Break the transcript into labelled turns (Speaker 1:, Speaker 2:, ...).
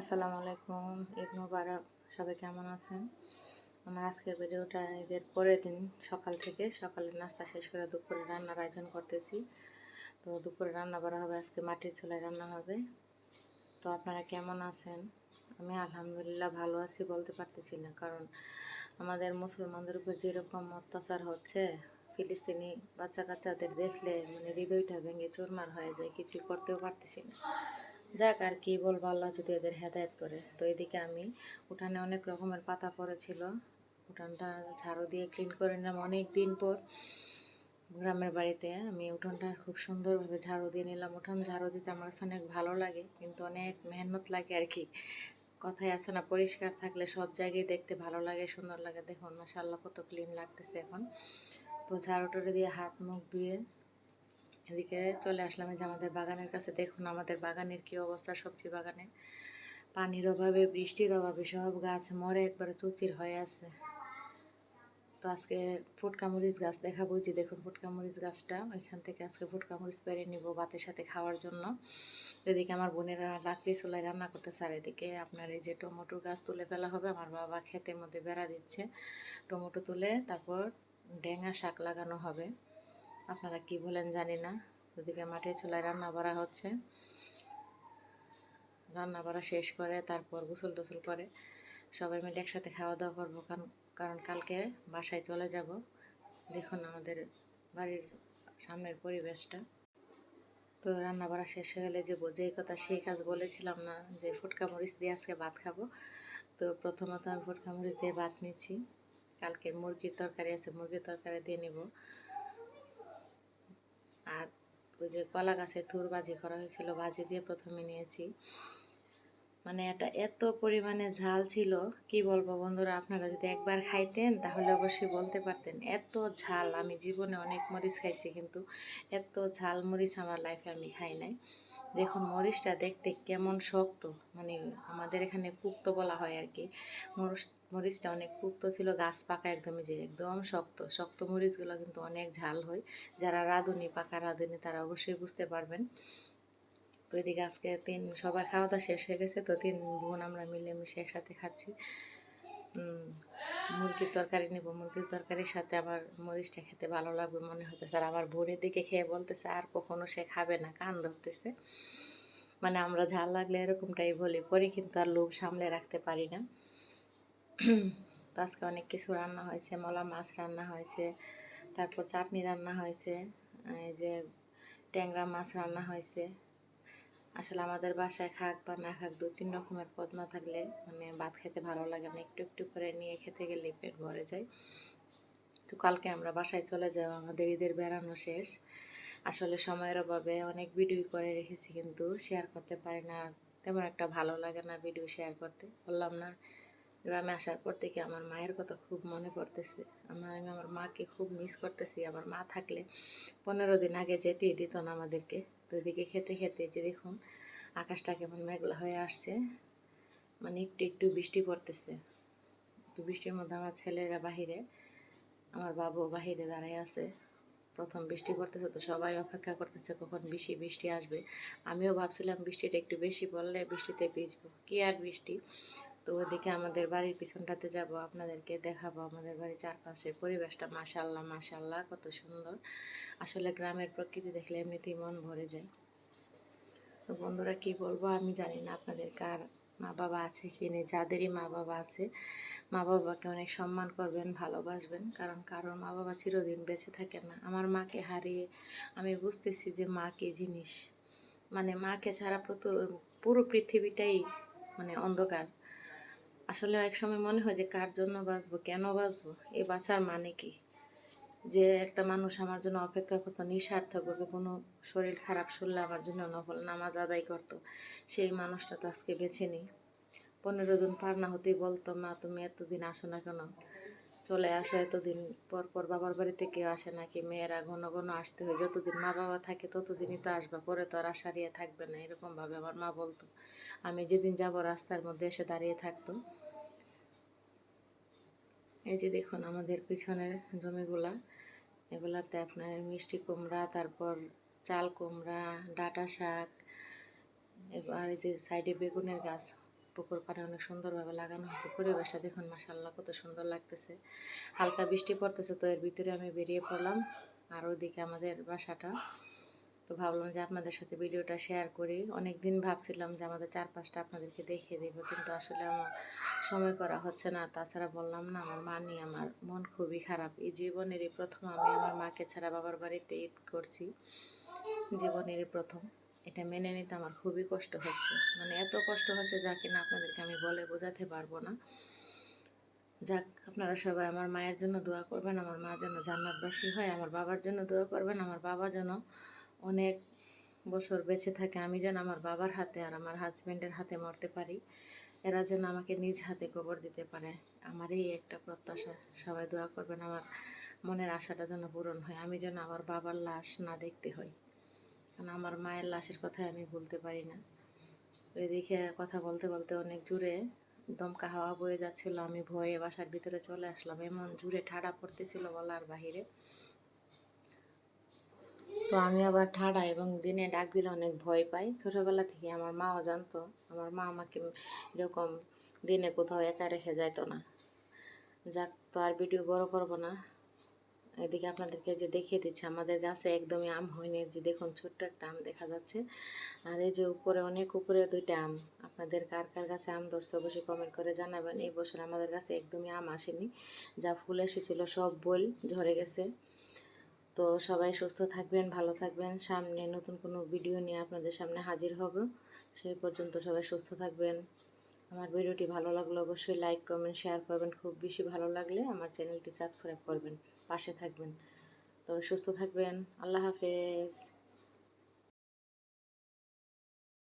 Speaker 1: আসসালামু আলাইকুম, ঈদ মুবারক, সবাই কেমন আছেন? আমার আজকের ভিডিওটা ঈদের পরের দিন, সকাল থেকে সকালের নাস্তা শেষ করে দুপুরে রান্নার আয়োজন করতেছি। তো দুপুরে রান্না করা হবে, আজকে মাটির চুলায় রান্না হবে। তো আপনারা কেমন আছেন? আমি আলহামদুলিল্লাহ ভালো আছি বলতে পারতেছি না, কারণ আমাদের মুসলমানদের উপর যেরকম অত্যাচার হচ্ছে, ফিলিস্তিনি বাচ্চা কাচ্চাদের দেখলে মানে হৃদয়টা ভেঙে চুরমার হয়ে যায়, কিছুই করতেও পারতেছি না। যাক আর কি বলব, আল্লাহ যদি এদের হেদায়ত করে। তো এদিকে আমি উঠানে অনেক রকমের পাতা পড়েছিল। উঠানটা ঝাড়ু দিয়ে ক্লিন করে নিলাম অনেক দিন পর। গ্রামের বাড়িতে আমি উঠোনটা খুব সুন্দরভাবে ঝাড়ু দিয়ে নিলাম। উঠান ঝাড়ু দিতে আমার কাছে অনেক ভালো লাগে, কিন্তু অনেক মেহনত লাগে আর কি। কথাই আছে না, পরিষ্কার থাকলে সব জায়গায় দেখতে ভালো লাগে, সুন্দর লাগে। দেখুন মাসাল্লাহ কত ক্লিন লাগতেছে এখন। তো ঝাড়ু দিয়ে হাত মুখ ধুয়ে এদিকে চলে আসলাম যে আমাদের বাগানের কাছে। দেখুন আমাদের বাগানের কী অবস্থা সবজি বাগানে। পানির অভাবে, বৃষ্টির অভাবে সব গাছ মরে একবারে চুচির হয়ে আছে। তো আজকে ফুটকামরিচ গাছ দেখাবো। যে দেখুন ফুটকামরিচ গাছটা, ওইখান থেকে আজকে ফুটকামরিচ পেরে নিব ভাতের সাথে খাওয়ার জন্য। এদিকে আমার বোনেরা লাকড়ি চুলায় রান্না করতে আর এদিকে আপনার এই যে টমেটো গাছ তুলে ফেলা হবে। আমার বাবা ক্ষেতের মধ্যে বেড়া দিচ্ছে। টমেটো তুলে তারপর ডেঙা শাক লাগানো হবে। আপনারা কি বলেন জানি না। ওদিকে মাটির চুলায় রান্না করা হচ্ছে। রান্না করা শেষ করে, তারপর গোসল টোসল করে। সবাই মিলে একসাথে খাওয়া দাওয়া করব, কারণ কারণ কালকে বাসায় চলে যাব। দেখুন আমাদের বাড়ির সামনের পরিবেশটা। তো রান্না বাড়া শেষ হয়ে গেলে যে যেই কথা সেই কাজ বলেছিলাম না যে ফুটকা মরিচ দিয়ে আজকে ভাত খাব। তো প্রথমত আমি ফুটকা মরিচ দিয়ে ভাত নিচ্ছি। কালকে মুরগির তরকারি আছে, মুরগির তরকারি দিয়ে নিব। আর ওই যে কলা গাছে থুর বাজি করা হয়েছিল বাজি দিয়ে প্রথমে নিয়েছি। মানে এটা এত পরিমাণে ঝাল ছিল, কি বলব বন্ধুরা, আপনারা যদি একবার খাইতেন তাহলে অবশ্যই বলতে পারতেন, এত ঝাল। আমি জীবনে অনেক মরিচ খাইছি কিন্তু এত ঝাল মরিচ আমার লাইফে আমি খাই নাই। দেখুন, মরিচটা দেখতে কেমন শক্ত। মানে আমাদের এখানে পুক্ত বলা হয় আর কি মরিচটা অনেক পুক্ত ছিল, গাছ পাকা একদমই যে একদম শক্ত। শক্ত মরিচগুলো কিন্তু অনেক ঝাল হয়। যারা রাঁধুনি, পাকা রাঁধুনি, তারা অবশ্যই বুঝতে পারবেন। তো এদিকে আজকে তিন, সবার খাওয়া দাওয়া শেষ হয়ে গেছে, তো তিন বোন আমরা মিলেমিশে একসাথে খাচ্ছি। মুরগির তরকারি নেব, মুরগির তরকারির সাথে আমার মরিচটা খেতে ভালো লাগবে মনে হতেছে আর আমার বোনের দিকে খেয়ে বলতেছে, আর কখনো সে খাবে না কান ধরতেছে। মানে আমরা ঝাল লাগলে এরকমটাই বলি, পরে কিন্তু আর লোভ সামলে রাখতে পারি না। তো আজকে অনেক কিছু রান্না হয়েছে, মলা মাছ রান্না হয়েছে, তারপর চাটনি রান্না হয়েছে, এই যে ট্যাংরা মাছ রান্না হয়েছে। আসলে আমাদের বাসায় খাক বা না খাক, দু তিন রকমের পদ না থাকলে মানে ভাত খেতে ভালো লাগে না। একটু একটু করে নিয়ে খেতে গেলে পেট ভরে যায়। তো কালকে আমরা বাসায় চলে যাব আমাদের ঈদের বেড়ানো শেষ। আসলে সময়ের অভাবে অনেক ভিডিও করে রেখেছি কিন্তু শেয়ার করতে পারি না। তেমন একটা ভালো লাগে না ভিডিও শেয়ার করতে। বললাম, না। গ্রামে আসার পর থেকে আমার মায়ের কথা খুব মনে পড়তেছে। আমার, আমি আমার মাকে খুব মিস করতেছি। আমার মা থাকলে পনেরো দিন আগে যেতেই দিত না আমাদেরকে। তো এদিকে খেতে খেতে যে দেখুন আকাশটা কেমন মেঘলা হয়ে আসছে মানে একটু একটু বৃষ্টি পড়তেছে। একটু বৃষ্টির মধ্যে আমার ছেলেরা বাহিরে, আমার বাবু বাহিরে দাঁড়ায় আছে। প্রথম বৃষ্টি পড়তেছে তো সবাই অপেক্ষা করতেছে কখন বেশি বৃষ্টি আসবে। আমিও ভাবছিলাম বৃষ্টিটা একটু বেশি পড়লে বৃষ্টিতে ভিজবো। কি আর বৃষ্টি? তো ওইদিকে আমাদের বাড়ির পিছনটাতে যাব, আপনাদেরকে দেখাবো আমাদের বাড়ির চারপাশের পরিবেশটা। মাশাল্লাহ মাশাল্লাহ কত সুন্দর। আসলে গ্রামের প্রকৃতি দেখলে এমনিতেই মন ভরে যায়। তো বন্ধুরা, কি বলব আমি জানি না আপনাদের কার মা বাবা আছে কি নেই, যাদেরই মা বাবা আছে মা বাবাকে অনেক সম্মান করবেন, ভালোবাসবেন, কারণ কারোর মা বাবা চিরদিন বেঁচে থাকে না। আমার মাকে হারিয়ে আমি বুঝতেছি যে মা কে জিনিস। মানে মাকে ছাড়া পুরো পৃথিবীটাই মানে অন্ধকার। আসলে এক সময় মনে হয় যে, কার জন্য বাঁচবো, কেন বাঁচবো? এই বাঁচার মানে কি? যে, একটা মানুষ আমার জন্য অপেক্ষা করতো, নিঃস্বার্থভাবে কোনো শরীর খারাপ শুনলে আমার জন্য নফল নামাজ আদায় করতো, সেই মানুষটা তো আজকে বেছে নিই। পনেরো দিন পার না হতেই বলতো, মা, তুমি এতদিন আসো না কেন? চলে আসো এতদিন পর পর, বাবার বাড়িতে কেউ আসে নাকি মেয়েরা ঘন ঘন আসতে হয়, যতদিন মা বাবা থাকে ততদিনই তো আসবা, পরে তো আর আশারিয়ে থাকবে না। এরকমভাবে আমার মা বলতো। আমি যেদিন যাব রাস্তার মধ্যে এসে দাঁড়িয়ে থাকতো এই যে দেখুন আমাদের পিছনের জমিগুলা, এগুলাতে আপনার মিষ্টি কুমড়া, তারপর চাল কুমড়া, ডাটা শাক আর এই যে সাইডে বেগুনের গাছ, পুকুর পাড়ে অনেক সুন্দরভাবে লাগানো হয়েছে। পরিবেশটা দেখুন মাসাল্লাহ কত সুন্দর লাগতেছে। হালকা বৃষ্টি পড়তেছে তো এর ভিতরে আমি বেরিয়ে পড়লাম, আর ওইদিকে আমাদের বাসাটা। তো ভাবলাম যে আপনাদের সাথে ভিডিওটা শেয়ার করি। অনেক দিন ভাবছিলাম যে আমাদের চারপাশটা আপনাদেরকে দেখিয়ে দেবো, কিন্তু আসলে আমার সময় করা হচ্ছে না। তাছাড়া বললাম না, আমার মা নিয়ে আমার মন খুবই খারাপ। এই জীবনেরই প্রথম আমি আমার মাকে ছাড়া বাবার বাড়িতে ঈদ করছি। জীবনেরই প্রথম। এটা মেনে নিতে আমার খুবই কষ্ট হচ্ছে। মানে এত কষ্ট হচ্ছে যা কিনা আপনাদেরকে আমি বলে বোঝাতে পারব না। যাক, আপনারা সবাই আমার মায়ের জন্য দোয়া করবেন, আমার মা যেন জান্নাতবাসী হয়, আমার বাবার জন্য দোয়া করবেন, আমার বাবা যেন অনেক বছর বেঁচে থাকে, আমি যেন আমার বাবার হাতে আর আমার হাজব্যান্ডের হাতে মরতে পারি। এরা যেন আমাকে নিজ হাতে কবর দিতে পারে। আমার এই একটা প্রত্যাশা। সবাই দোয়া করবেন আমার মনের আশাটা যেন পূরণ হয়, আমি যেন আমার বাবার লাশ না দেখতে হই। কারণ আমার মায়ের লাশের কথা আমি ভুলতে পারি না। এদিকে কথা বলতে বলতে অনেক জোরে দমকা হাওয়া বয়ে যাচ্ছিল, আমি ভয়ে বাসার ভিতরে চলে আসলাম। এমন জোরে ঠাড়া পড়তেছিল বলার বাহিরে। তো আমি আবার ঠাড়া এবং দিনে ডাক দিলে অনেক ভয় পাই। ছোটোবেলা থেকে আমার মাও জানতো, আমার মা আমাকে এরকম দিনে কোথাও একা রেখে যাইতো না। যাক, তো আর ভিডিও বড় করব না। এদিকে আপনাদেরকে যে দেখিয়ে দিচ্ছে, আমাদের গাছে একদমই আম হয়নি। যে দেখুন, ছোট্ট একটা আম দেখা যাচ্ছে। আর এই যে উপরে, অনেক উপরে দুইটা আম। আপনাদের কার কার কাছে আম ধরছে অবশ্যই কমেন্ট করে জানাবেন। এই বছর আমাদের কাছে একদমই আম আসেনি। যা ফুল এসেছিল সব বল ঝরে গেছে। তো সবাই সুস্থ থাকবেন, ভালো থাকবেন। সামনে নতুন কোনো ভিডিও নিয়ে আপনাদের সামনে হাজির হব। সেই পর্যন্ত সবাই সুস্থ থাকবেন। আমার ভিডিওটি ভালো লাগলে অবশ্যই লাইক কমেন্ট শেয়ার করবেন। খুব বেশি ভালো লাগলে আমার চ্যানেলটি সাবস্ক্রাইব করবেন। পাশে থাকবেন। তো সুস্থ থাকবেন। আল্লাহ হাফেজ।